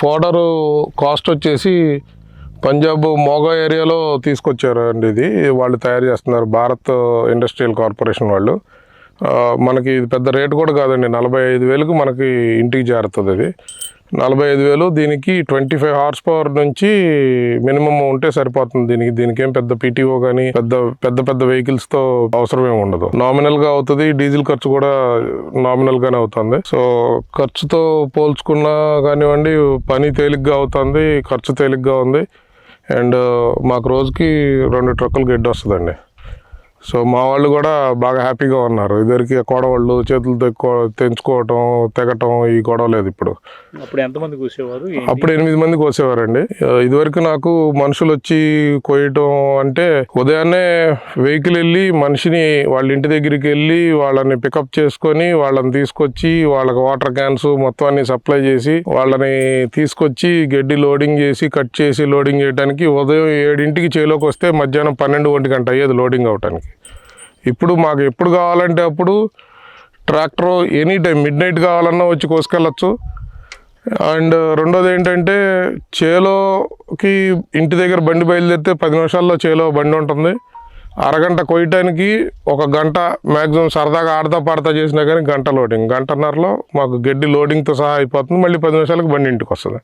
ఫోడరు cost వచ్చేసి పంజాబ్ మోగా ఏరియాలో తీసుకొచ్చారు అండి ఇది. వాళ్ళు తయారు చేస్తున్నారు భారత్ ఇండస్ట్రియల్ కార్పొరేషన్ వాళ్ళు. మనకి ఇది పెద్ద రేటు కూడా కాదండి. నలభై ఐదు వేలకు మనకి ఇంటికి చేరుతుంది ఇది. నలభై ఐదు వేలు దీనికి ట్వంటీ ఫైవ్ హార్స్ పవర్ నుంచి మినిమం ఉంటే సరిపోతుంది. దీనికి దీనికి ఏం పెద్ద పీటీఓ కానీ పెద్ద పెద్ద పెద్ద వెహికల్స్తో అవసరం ఏమి ఉండదు. నామినల్గా అవుతుంది డీజిల్ ఖర్చు కూడా నామినల్ గానే అవుతుంది. సో ఖర్చుతో పోల్చుకున్నా కానివ్వండి పని తేలిగ్గా అవుతుంది ఖర్చు తేలిగ్గా ఉంది. అండ్ మాకు రోజుకి రెండు ట్రక్కులు గడ్డి వస్తుందండి సో మా వాళ్ళు కూడా బాగా హ్యాపీగా ఉన్నారు. ఇద్దరికి గొడవళ్ళు చేతులు తెక్కో తెంచుకోవటం తెగటం ఈ గొడవ లేదు ఇప్పుడు. అప్పుడు ఎంతమంది కూసేవారు? అప్పుడు ఎనిమిది మంది కోసేవారండి. ఇదివరకు నాకు మనుషులు వచ్చి కోయటం అంటే ఉదయాన్నే వెహికల్ వెళ్ళి మనిషిని వాళ్ళ ఇంటి దగ్గరికి వెళ్ళి వాళ్ళని పికప్ చేసుకొని వాళ్ళని తీసుకొచ్చి వాళ్ళకి వాటర్ క్యాన్స్ మొత్తం అన్ని సప్లై చేసి వాళ్ళని తీసుకొచ్చి గడ్డి లోడింగ్ చేసి కట్ చేసి లోడింగ్ చేయడానికి ఉదయం ఏడింటికి చేలోకి వస్తే మధ్యాహ్నం పన్నెండు ఒంటి గంట అయ్యేది లోడింగ్ అవడానికి ఇప్పుడు మాకు ఎప్పుడు కావాలంటే అప్పుడు tractor any time midnight కావాలన్నా వచ్చి కోసుకెళ్ళచ్చు. అండ్ రెండోది ఏంటంటే చేలోకి ఇంటి దగ్గర బండి బయలుదేరితే పది నిమిషాల్లో చేలో బండి ఉంటుంది. అరగంట కొయ్యటానికి ఒక గంట మ్యాక్సిమం సరదాగా ఆడతా పాడతా చేసినా కానీ గంట లోడింగ్ గంటన్నరలో మాకు గడ్డి లోడింగ్తో సహా అయిపోతుంది. మళ్ళీ పది నిమిషాలకు బండి ఇంటికి వస్తుంది.